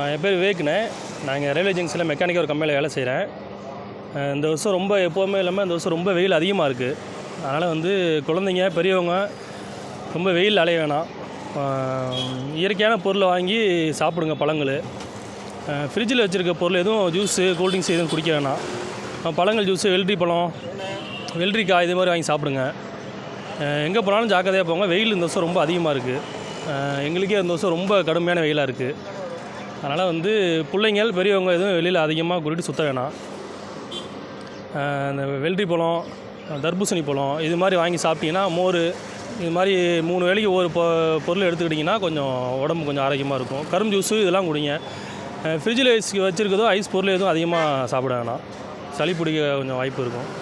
என் பேர் விவேக்னே. நான் இங்கே ரயில்வே ஜங்ஷனில் மெக்கானிக்கல் ஒரு கம்பெனியில் வேலை செய்கிறேன் இந்த வருஷம் ரொம்ப எப்போவுமே இல்லாமல் இந்த வருஷம் ரொம்ப வெயில் அதிகமாக இருக்குது அதனால் வந்து குழந்தைங்க பெரியவங்க ரொம்ப வெயில் அலைய வேணாம். இயற்கையான பொருளை வாங்கி சாப்பிடுங்க பழங்கள். ஃப்ரிட்ஜில் வச்சுருக்க பொருள் எதுவும் ஜூஸு கூல்ட்ரிங்க்ஸ் எதுவும் குடிக்க வேணாம். பழங்கள் ஜூஸு வெள்ளரி பழம் வெள்ளரிக்காய் இது மாதிரி வாங்கி சாப்பிடுங்க. எங்கே போனாலும் ஜாக்கிரதையாக போங்க. வெயில் இந்த வருஷம் ரொம்ப அதிகமாக இருக்குது எங்களுக்கே இந்த வருஷம் ரொம்ப கடுமையான வெயிலாக இருக்குது அதனால் வந்து பிள்ளைங்கள் பெரியவங்க எதுவும் வெளியில் அதிகமாக கூட்டிகிட்டு சுற்ற வேணாம். இந்த வெள்ளரி பழம் தர்பூசணி பழம் இது மாதிரி வாங்கி சாப்பிட்டீங்கன்னா மோர் இது மாதிரி மூணு வேளைக்கு ஒரு பொ பொருள் எடுத்துக்கிட்டிங்கன்னா கொஞ்சம் உடம்பு கொஞ்சம் ஆரோக்கியமாக இருக்கும். கரும்பு ஜூஸு இதெல்லாம் குடிங்க. ஃப்ரிட்ஜில் வச்சு வச்சுருக்கதோ ஐஸ் பொருள் எதுவும் அதிகமாக சாப்பிட வேணாம். சளி பிடிக்க கொஞ்சம் வாய்ப்பு இருக்கும்.